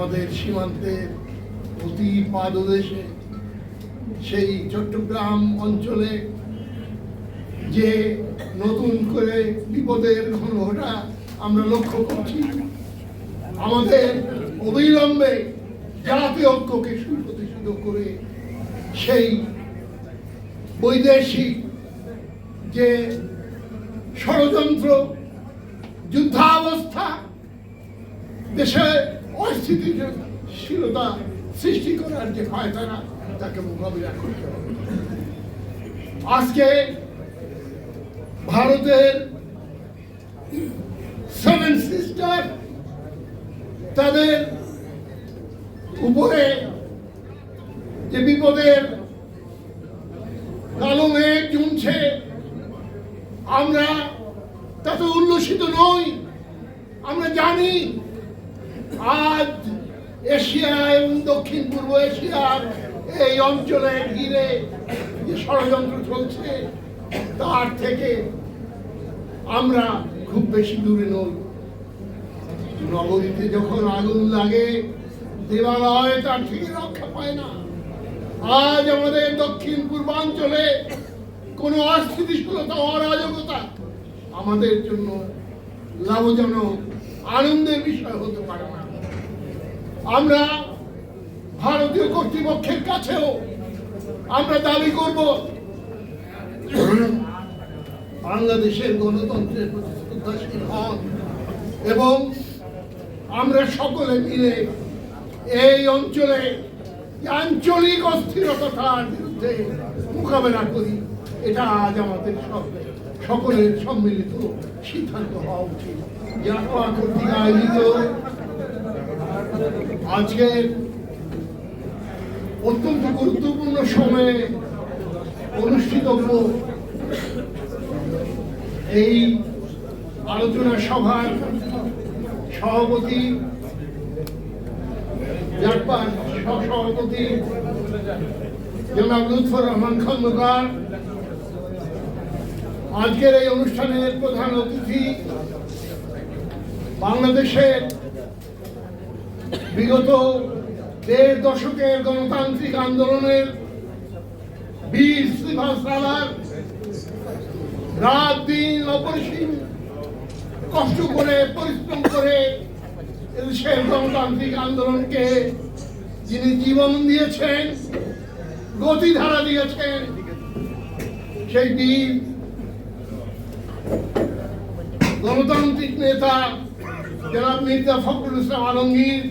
আমাদের সীমান্তের অতি পাদদেশে সেই চট্টগ্রাম অঞ্চলে যে নতুন করে বিপদের ঘনঘটা আমরা লক্ষ্য করছি, আমাদের অবিলম্বে জাতীয় ঐক্যকে সুপ্রতিষ্ঠিত করে সেই বৈদেশিক যে ষড়যন্ত্র, যুদ্ধাবস্থা দেশে অস্থিতিশীলতা সৃষ্টি করার যে পায়তারা তাকে মোকাবিলা করতে হবে। আজকে ভারতের সেভেন সিস্টার তাদের উপরে যে বিপদের কালো মেঘ জমছে আমরা তাতে উল্লসিত নই, আমরা জানি আজ এশিয়া এবং দক্ষিণ পূর্ব এশিয়ার এই অঞ্চলে ঘিরে যে ষড়যন্ত্র চলছে, তার থেকে আমরা খুব বেশি দূরে নই। নগরীতে যখন আগুন লাগে, দেবালয় তার থেকে রক্ষা পায় না। আজ আমাদের দক্ষিণ পূর্বাঞ্চলে কোনো অস্থিতিশীলতা, অরাজকতা আমাদের জন্য লাভজনক, আনন্দের বিষয় হতে পারে না। আমরা ভারতীয় কর্তৃপক্ষের কাছেও আমরা দাবি করব বাংলাদেশের গণতন্ত্রের প্রতি হন এবং আমরা সকলে মিলে এই অঞ্চলে আঞ্চলিক অস্থিরতার বিরুদ্ধে মোকাবেলা করি। এটা আজ আমাদের সকলের সম্মিলিত সিদ্ধান্ত হওয়া উচিত। জানোয়া কর্তৃক আয়োজিত আজকের অত্যন্ত গুরুত্বপূর্ণ সময়ে অনুষ্ঠিতব্য এই আলোচনা সভার সভাপতি জাটপার সহসভাপতি জনাব লুৎফর রহমান খন্দকার। আজকের এই অনুষ্ঠানের প্রধান অতিথি বাংলাদেশের বিগত দেড় দশকের গণতান্ত্রিক আন্দোলনের বীর শ্রীভাষ রাভার রাত দিন অপরিসীম কষ্ট করে, পরিশ্রম করে এদেশের গণতান্ত্রিক আন্দোলনকে যিনি জীবন দিয়েছেন, গতিধারা দিয়েছেন, সেই বীর গণতান্ত্রিক নেতা জনাব মির্জা ফখরুল ইসলাম আলমগীর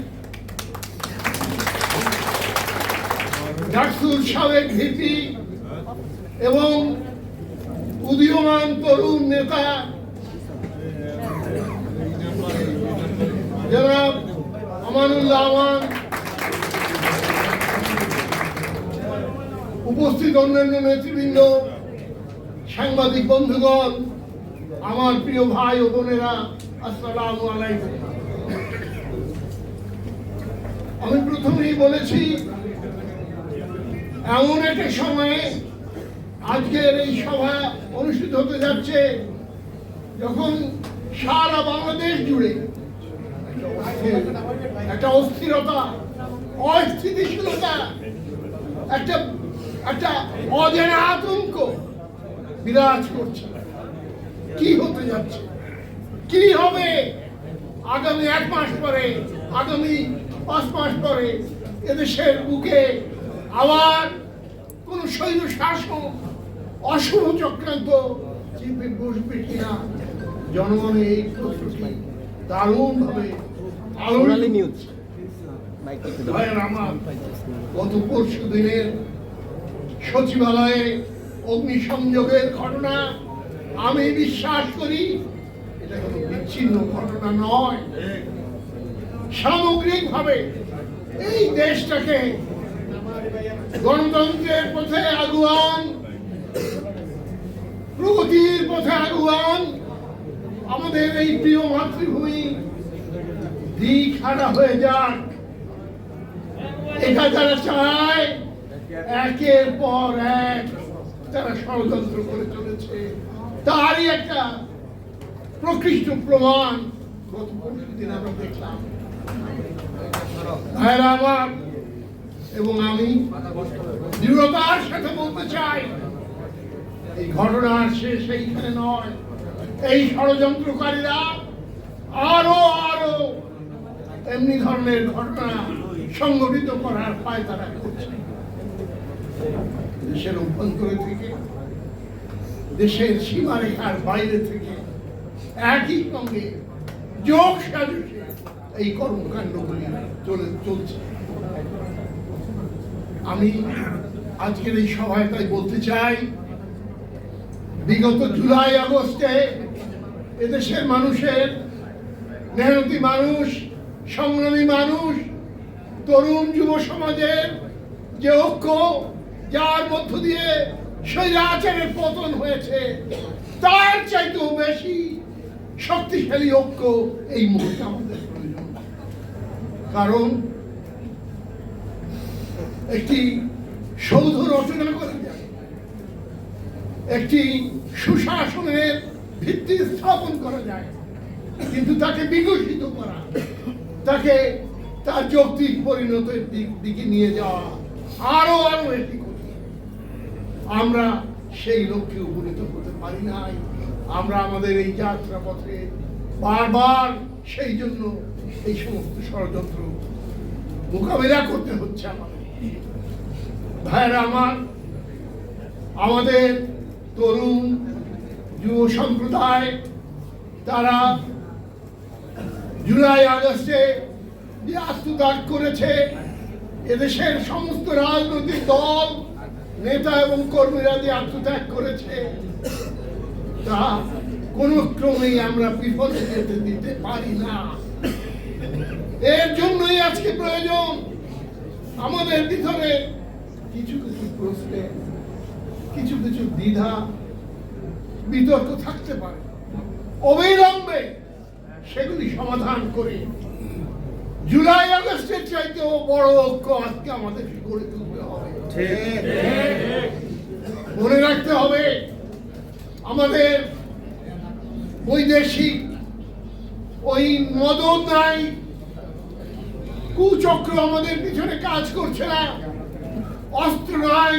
ডাকসুর সাবেক ভিপি এবং উদীয়মান তরুণ নেতা, জনাব আমানুল্লাহ আমান উপস্থিত অন্যান্য নেতৃবৃন্দ, সাংবাদিক বন্ধুগণ, আমার প্রিয় ভাই ও বোনেরা, আসসালামু আলাইকুম। আমি প্রথমেই বলেছি এমন একটা সময়ে আজকের এই সভা অনুষ্ঠিত হতে যাচ্ছে, যখন সারা বাংলাদেশ জুড়ে একটা অস্থিরতা, অস্থিতিশীলতা, একটা একটা অজানা আতঙ্ক বিরাজ করছে। কি হতে যাচ্ছে? কি হবে? আগামী এক মাস পরে, আগামী পাঁচ মাস পরে এদেশের বুকে আবার কোন সৈন্য শাসক অশুভ চক্রান্ত চিপে বসবে কিনা? জনগণের এই প্রশ্নটি দারুণ ভাবে আমার গত পরশু দিনের সচিবালয়ে অগ্নিসংযোগের ঘটনা আমি বিশ্বাস করি এটা কোনো বিচ্ছিন্ন ঘটনা নয়। সামগ্রিকভাবে এই দেশটাকে গণতন্ত্রের পথে আগুয়ান, প্রগতির পথে আগুয়ান, আমাদের এই প্রিয় মাতৃভূমি দিক হয়ে যাক। এটা যারা চায়, একের পর এক তারা ষড়যন্ত্র করে চলেছে। তারই একটা প্রকৃষ্ট প্রমাণ গত পরশু দিন আমরা দেখলাম। ভাইরা আমার এবং আমি দৃঢ়তার সাথে বলতে চাই, এই ঘটনার শেষ এইখানে নয়, এই ষড়যন্ত্রকারীরা আরও আরও এমনি ধরনের ঘটনা সংগঠিত করার পায় তারা করছে। দেশের অভ্যন্তরে থেকে, দেশের সীমারেখার বাইরে থেকে একই সঙ্গে যোগ সাজসে এই কর্মকাণ্ডগুলি চলে, চলছে। আমি আজকের এই সভায় বলতে চাই, বিগত জুলাই, আগস্টে এদেশের মানুষের মেহনতি মানুষ, সংগ্রামী মানুষ, তরুণ যুব সমাজের যে ঐক্য, যার মধ্য দিয়ে স্বৈরাচারের পতন হয়েছে, তার চাইতেও বেশি শক্তিশালী ঐক্য এই মুহূর্তে আমাদের প্রয়োজন। কারণ একটি সৌধ রচনা করা যায়। একটি সুশাসনের ভিত্তি স্থাপন করা যায়। কিন্তু তাকে বিকশিত করা, তাকে তার যৌক্তিক পরিণতির দিক দিকে নিয়ে যাওয়া আরও আরও এটি কঠিন। আমরা সেই লক্ষ্যে উপনীত হতে পারি নাই। আমরা আমাদের এই যাত্রা পথে বারবার সেই জন্য এই সমস্ত ষড়যন্ত্র মোকাবিলা করতে হচ্ছে আমাদের। ভাইরা আমার, আমাদের তরুণ যুব সম্প্রদায়, তারা জুলাই আগস্টে যে আত্মত্যাগ করেছে, এদেশের সমস্ত রাজনৈতিক দল, নেতা এবং কর্মীরা যে আত্মত্যাগ করেছে, তা কোন ক্রমেই আমরা বিপদে যেতে দিতে পারি না। এর জন্যই আজকে প্রয়োজন আমাদের ভিতরে কিছু কিছু প্রশ্নে, কিছু কিছু দ্বিধা, বিতর্ক থাকতে পারে। অবিলম্বে সেগুলি সমাধান করে জুলাই আগস্টের চাইতেও বড় ঐক্য আজকে আমাদের গড়ে তুলতে হবে। মনে রাখতে হবে, আমাদের বৈদেশিক ওই মদত নাই কুচক্র আমাদের পিছনে কাজ করছে না। অস্ত্র নাই,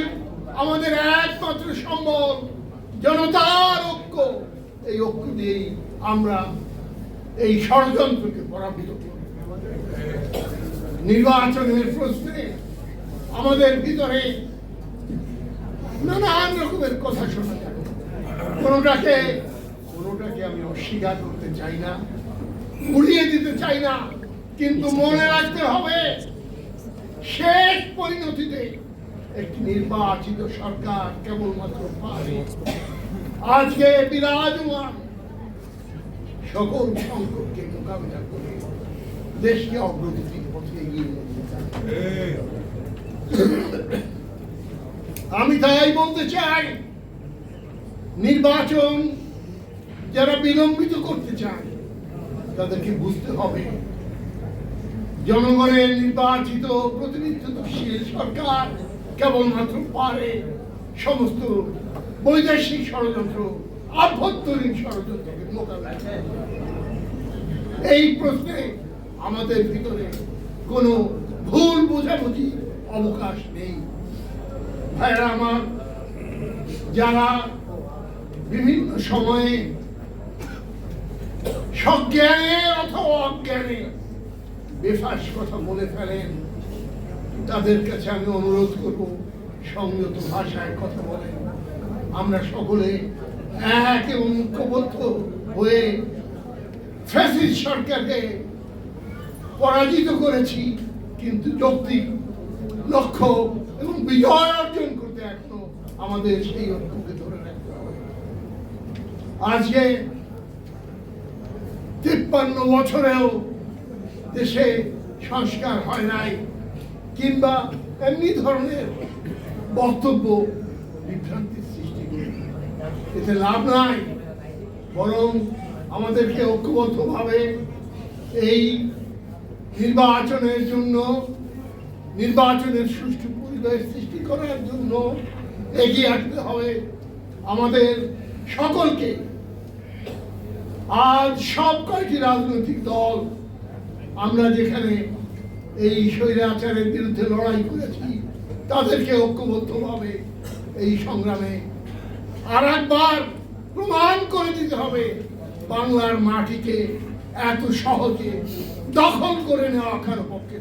আমাদের একমাত্র সম্বল জনতার ঐক্য। এই ঐক্য দিয়েই আমরা এই ষড়যন্ত্রকে পরাজিত করব নির্বাচনের প্রশ্নে আমাদের ভিতরে নানান রকমের কথা শোনা যায়। কোনোটাকে কোনোটাকে আমি অস্বীকার করতে চাই না, উড়িয়ে দিতে চাই না। কিন্তু মনে রাখতে হবে শেষ পরিণতিতে একটি নির্বাচিত সরকার কেবলমাত্র পারে আজকে বিরাজমান সকল সংকটকে মোকাবিলা করে দেশকে অগ্রগতির পথে এগিয়ে। আমি তাই বলতে চাই নির্বাচন যারা বিলম্বিত করতে চায় তাদেরকে বুঝতে হবে জনগণের নির্বাচিত প্রতিনিধিত্বশীল সরকার কেবলমাত্র পারে সমস্ত বৈদেশিক ষড়যন্ত্র, আভ্যন্তরীণ ষড়যন্ত্রকে মোকাবিলা। এই প্রশ্নে আমাদের ভিতরে কোনো ভুল বোঝাবুঝি অবকাশ নেই ভাইরা আমার, যারা বিভিন্ন সময়ে সজ্ঞানে অথবা অজ্ঞানে বেফাস কথা বলে ফেলেন। তাদের কাছে আমি অনুরোধ করব সংযত ভাষায় কথা বলেন। আমরা সকলে এক এবং ঐক্যবদ্ধ হয়ে ফ্যাসিস্ট সরকারকে পরাজিত করেছি, কিন্তু যৌক্তিক লক্ষ্য এবং বিজয় অর্জন করতে এখনও আমাদের সেই ঐক্যকে ধরে রাখতে হবে। আজকে তিপ্পান্ন বছরেও দেশে সংস্কার হয় নাই, কিংবা এমনি ধরনের বক্তব্য বিভ্রান্তির সৃষ্টি করে এতে লাভ নাই, বরং আমাদেরকে ঐক্যবদ্ধভাবে এই নির্বাচনের জন্য, নির্বাচনের সুষ্ঠু পরিবেশ সৃষ্টি করার জন্য এগিয়ে আসতে হবে আমাদের সকলকে। আজ সব কয়টি রাজনৈতিক দল আমরা যেখানে এই স্বৈরাচারের বিরুদ্ধে লড়াই করেছি, তাদেরকে ঐক্যবদ্ধভাবে এই সংগ্রামে আর একবার প্রমাণ করে দিতে হবে, বাংলার মাটিকে এত সহজে দখল করে নেওয়া কারও পক্ষে